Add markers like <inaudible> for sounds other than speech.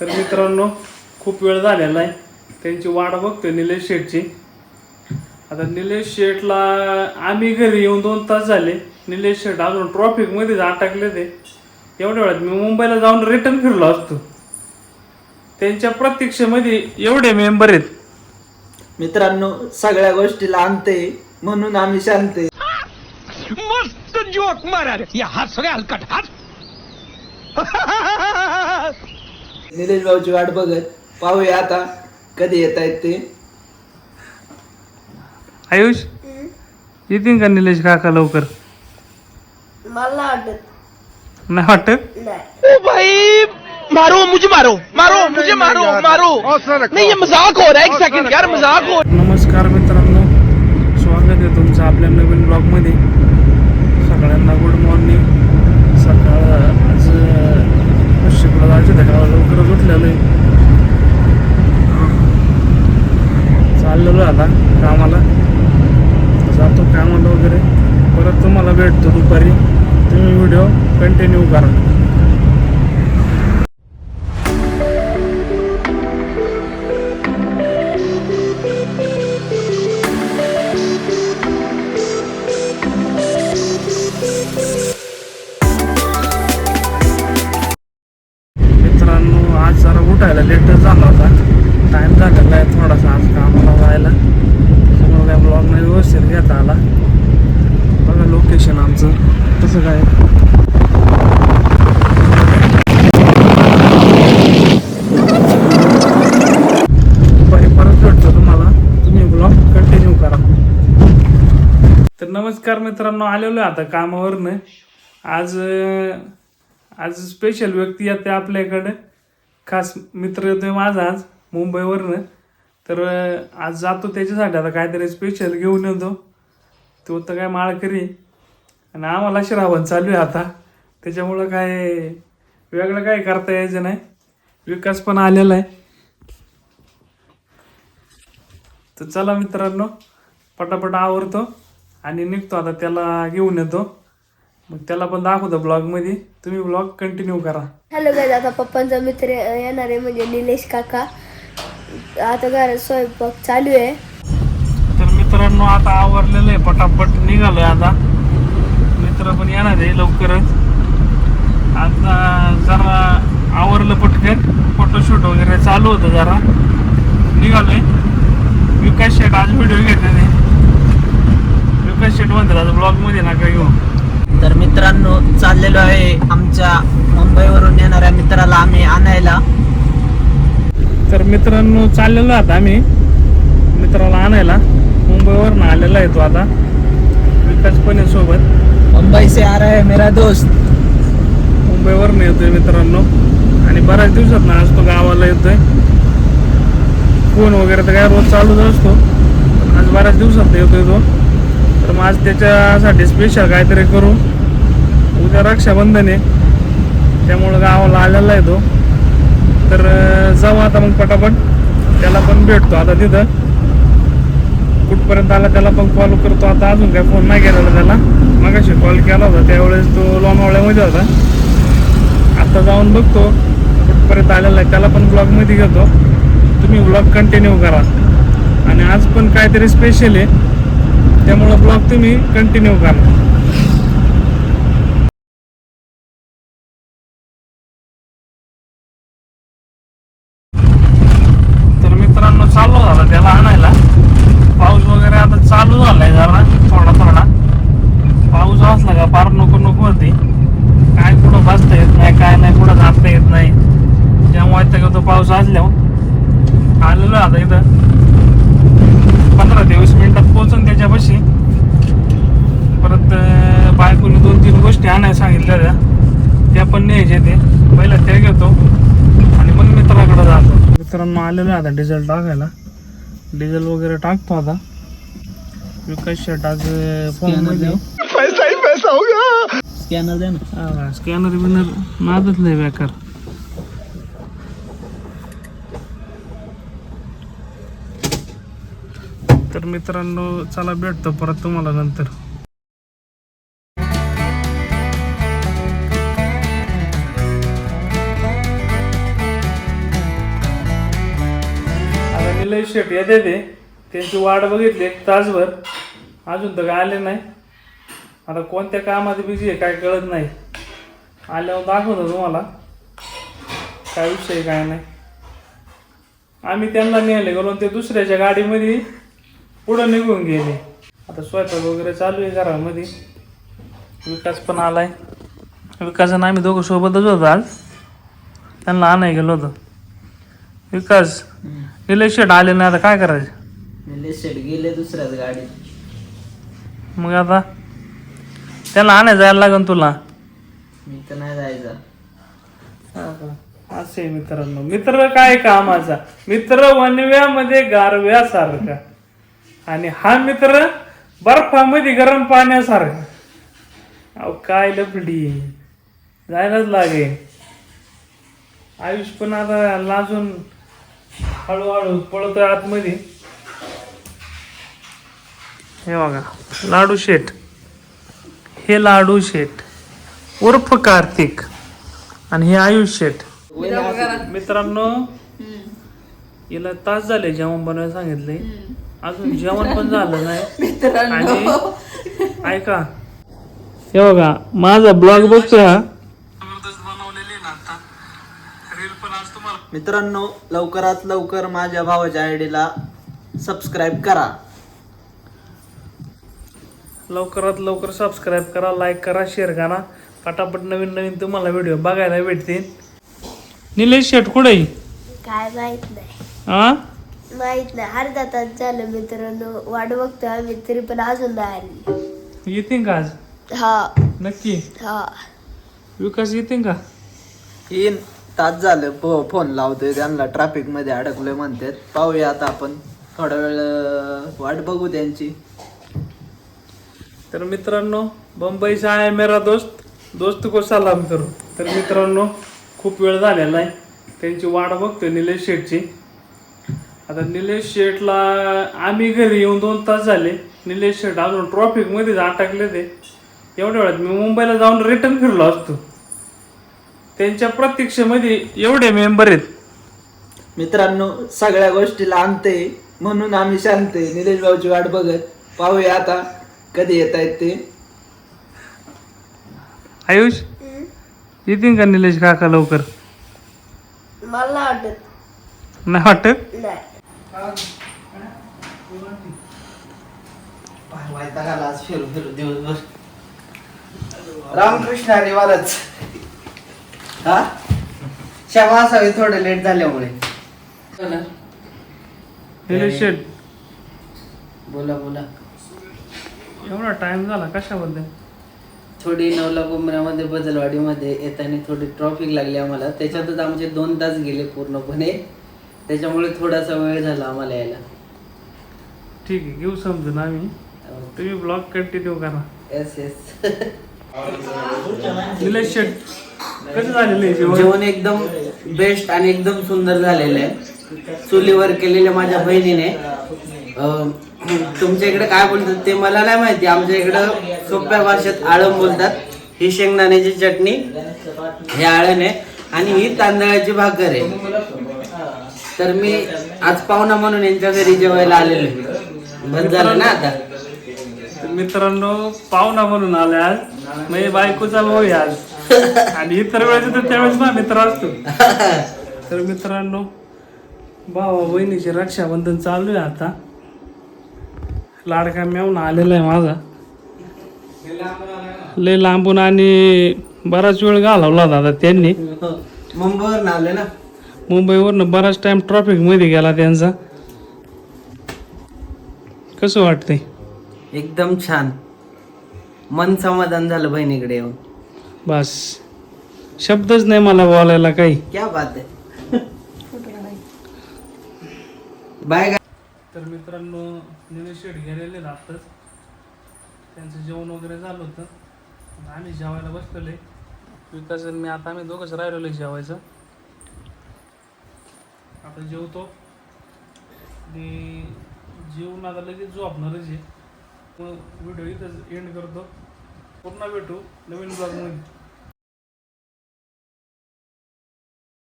तर मित्रांनो खूप वेळ झालेला आहे. त्यांची वाट बघतोय निलेश शेठची आता निलेश शेठला आम्ही घरी येऊन दोन तास झाले. निलेश शेठ अजून ट्रॉफिकमध्येच अटकले ते. एवढ्या वेळात मी मुंबईला जाऊन रिटर्न फिरलो असतो. त्यांच्या प्रतीक्षेमध्ये एवढे मेंबर आहेत. मित्रांनो सगळ्या गोष्टीला अंत आहे म्हणून आम्ही शांत आहे. मस्त जोक मारा रे. या हस रे हलकट हस <laughs> निलेश भाऊची वाट बघत पाहूया आता कधी येत आहेत ते. आयुष? येतील का निलेश काका लवकर? मला वाटत. नाही वाटत? नाही. ओ भाई मारो मुझे मारो मारो मुझे मारो मारो. नहीं ये मजाक हो रहा है एक सेकंड यार मजाक हो नमस्कार मित्रांनो थोडासा आज कामाला जायला त्याच्यामुळे काय ब्लॉग नाही व्यवस्थित घेता आला. बघा लोकेशन आमचं. तसं काय? परत भेटतो तुम्हाला. तुम्ही ब्लॉग कंटिन्यू करा. तर नमस्कार मित्रांनो आलेलो आहे आता कामावरनं. आज आज स्पेशल व्यक्ती येते आपल्याकडे. खास मित्र येतोय माझा आज मुंबईवरनं. तर आज जातो त्याच्यासाठी. आता काहीतरी स्पेशल घेऊन येतो. तो तर काय माळकरी. आणि आम्हाला श्रावण चालू आहे आता. त्याच्यामुळं काय वेगळं काय करता यायचं नाही. विकास पण आलेला आहे. तर चला मित्रांनो पटापट आवरतो आणि निघतो आता त्याला घेऊन येतो. मग त्याला पण दाखवतो ब्लॉगमध्ये. तुम्ही ब्लॉग कंटिन्यू करा. हॅलो गाईज आता पप्पांचा मित्र येणार आहे म्हणजे निलेश काका. आता घरात स्वयंपाक चालू आहे. तर मित्रांनो आता आवरलेलं आहे पटापट निघालोय आता. मित्र पण येणार आहे लवकरच. आता जरा आवरलं पटकन फोटोशूट वगैरे चालू होतं जरा. निघालोय. विकास शेट आज व्हिडिओ घेतले विकास शेट म्हणतात आज ब्लॉगमध्ये नका घेऊ तर मित्रांनो चाललेलो आहे आमच्या मुंबईवरून येणाऱ्या मित्राला आम्ही आणायला. तर मित्रांनो चाललेलो आता आम्ही. मित्राला आणायला. मुंबईवरनं आलेला आहे तो आता. विकास पण सोबत. मुंबई से आ रहा है मेरा दोस्त. मुंबईवरनं येतोय मित्रांनो. आणि बऱ्याच दिवसात ना आज तो गावाला येतोय. फोन वगैरे तर काय रोज चालूच असतो. आज बऱ्याच दिवसात येतोय तो. तर मग आज त्याच्यासाठी स्पेशल काहीतरी करू. उद्या रक्षाबंधन आहे. त्यामुळं गावाला आलेला आहे तो. तर जाऊ आता मग पटापट. त्याला पण भेटतो आता तिथं. कुठपर्यंत आला त्याला पण कॉल करतो. आता अजून काय फोन नाही केलेला त्याला. मगाशी कॉल केला होता. त्यावेळेस तो लोणावळ्यामध्ये होता. आता जाऊन बघतो. कुठपर्यंत आलेला आहे. त्याला पण ब्लॉगमध्ये घेतो. तुम्ही ब्लॉग कंटिन्यू करा. आणि आज पण काहीतरी स्पेशल आहे. त्यामुळं ब्लॉग तुम्ही कंटिन्यू करा तर मित्रांनो चालू झाला त्याला आणायला. पाऊस वगैरे आता चालू झालाय जरा थोडा थोडा. पाऊस असला का फार नको नको होते. काय कुठं बसता येत नाही काय नाही कुठं जाता येत नाही. त्यामुळे त्या तो पाऊस असल्यावर हो. आलेलो आता इथं. पंधरा ते वीस मिनिटात पोहोचून त्याच्यापाशी. परत बायकोने दोन तीन गोष्टी आणायला सांगितल्या त्या त्या पण न्यायच्या ते. पहिला त्या घेतो. आणि मग मित्राकडे जातो. मित्रांनो आलेलो आता डिझेल टाकायला. डिझेल वगैरे टाकतो आता. विकास शेट आज फॉर्ममध्ये. पैसा ही पैसा होगा स्कॅनर द्या ना. स्कॅनर बिनर नादच नाही बेकार. तर मित्रांनो चला भेटतो परत तुम्हाला नंतर. निलेश शेट येते ते त्यांची वाट बघितली एक तासभर. अजून तर काय आले नाही. आता कोणत्या कामात बिझी आहे काय कळत नाही. आल्यावर दाखवतो तुम्हाला. काय विषय काय नाही. आम्ही त्यांना नेले गेलो ते दुसऱ्याच्या गाडीमध्ये पुढं निघून गेले. आता स्वयंपाक वगैरे चालू आहे घरामध्ये. विकास पण आलाय. विकास आणि आम्ही दोघं सोबतच होतो आज. त्यांना आणाय गेलो होतो. विकास निलेश शेट आले नाही आता काय करायचं? निलेश शेट गेले दुसऱ्याच गाडीत. मग आता? त्यांना आणाय जायला लागेल तुला. मी तर नाही जायचा. असे मित्रांनो मित्र काय कामाचा मित्र वनव्यामध्ये गारव्यासारखा. आणि हा मित्र बर्फामध्ये गरम पाण्यासारखा. अहो काय लपडी जायलाच लागे आयुष पण आता लाजून हळूहळू पळतोय आतमध्ये. हे बघा लाडू शेठ. हे लाडू शेठ. उर्फ कार्तिक. आणि हे आयुष शेठ. मित्रांनो हिला तास झाले जेवण बनवायला सांगितले. अजून जेवण पण झालं नाही. आणि ऐका. हे बघा माझा ब्लॉग बघतोय हा. मित्रांनो लवकरात लवकर माझ्या भावाच्या आयडीला सबस्क्राईब करा. लवकरात लवकर सबस्क्राईब करा लाईक करा शेअर करा. पटापट नवीन नवीन तुम्हाला व्हिडिओ बघायला भेटतील. निलेश शेट कुठे आहे? काय माहीत नाही. हा माहीत नाही. अर्धा तास झालं मित्रांनो. वाट बघतोय आम्ही तरी पण अजून नाही आली. येतील का आज? हा. नक्की? हा. विकास येतील का? तीन तास झालं फो फोन लावतोय त्यांना ट्रॅफिकमध्ये अडकलोय म्हणतात. पाहूया आता आपण. थोडा वेळ वाट बघू त्यांची. तर मित्रांनो बंबई से आहे मेरा दोस्त. दोस्त को सलाम करू. तर मित्रांनो खूप वेळ झालेला आहे त्यांची वाट बघतोय निलेश शेठची. आता निलेश शेठला आम्ही घरी येऊन दोन तास झाले. निलेश शेठ अजून ट्रॉफिकमध्येच अटकले ते एवढ्या वेळात मी मुंबईला जाऊन रिटर्न फिरलो असतो. त्यांच्या प्रतीक्षेमध्ये एवढे मेंबर आहेत. मित्रांनो सगळ्या गोष्टीला आणते म्हणून आम्ही शांत आहे. निलेश भाऊची वाट बघत पाहूया आता कधी येत आहेत ते. आयुष? येतील का निलेश काका लवकर? मला वाटत. नाही वाटत? नाही. फिरू फिरू दिवसभर रामकृष्ण हरी महाराज. हा? क्षमा असावी थोडं लेट झाल्यामुळे. निलेश शेठ बोला बोला. एवढा टाइम झाला कशाबद्दल? थोडी नवला कोंबऱ्यामध्ये बदलवाडीमध्ये येताना थोडी ट्रॉफिक लागली आम्हाला. त्याच्यातच आमचे दोन तास गेले पूर्णपणे. त्याच्यामुळे थोडासा वेळ झाला आम्हाला यायला. ठीक आहे घेऊ समजून आम्ही. तुम्ही ब्लॉग कंटिन्यू करा. येस येस निलेश शेठ कसं झालेलं आहे जेवण? जेवण एकदम बेस्ट आणि एकदम सुंदर झालेलं आहे. चुलीवर केलेल्या माझ्या बहिणीने अं, तुमच्या इकडे काय बोलतात ते मला नाही माहिती. आमच्या इकडं सोप्या भाषेत आळम बोलतात. ही शेंगदाण्याची चटणी हे आळण आहे आणि ही तांदळाची भाकर आहे. तर मी आज पाहुणा म्हणून यांच्या घरी जेवायला आलेलो आहे. बंद झालं ना आता? तर मित्रांनो पाहुणा म्हणून आले आज. म्हणजे बायकोचा भाऊ आहे आज. आणि इतर वेळेस तर त्यावेळेस माझा मित्र असतो. तर मित्रांनो भावा बहिणीचे रक्षाबंधन चालू आहे आता. लाडका मेवून आलेला आहे माझा. लय लांबून आणि बराच वेळ घालवला आता त्यांनी. मुंबईवरून आले ना? मुंबईवरनं बराच टाइम ट्रॉफिकमध्ये गेला त्यांचा. कसं वाटतंय? एकदम छान. मन समाधान झालं बहिणीकडे येऊन. बस. शब्दच नाही मला बोलायला काही. क्या बात आहे <laughs> बाय तर मित्रांनो निलेश शेठ गेलेले आत्ताच त्यांचं जेवण वगैरे झालं होतं. आणि आम्ही जेवायला बसलेलो विकास आणि मी आता आम्ही दोघंच राहिलेलो आहे जेवायचं. आता जेवतो. आणि जेवून आता लगेच झोपणारच आहे. मग व्हिडिओ इथंच एंड करतो. पुन्हा भेटू नवीन ब्लॉगमध्ये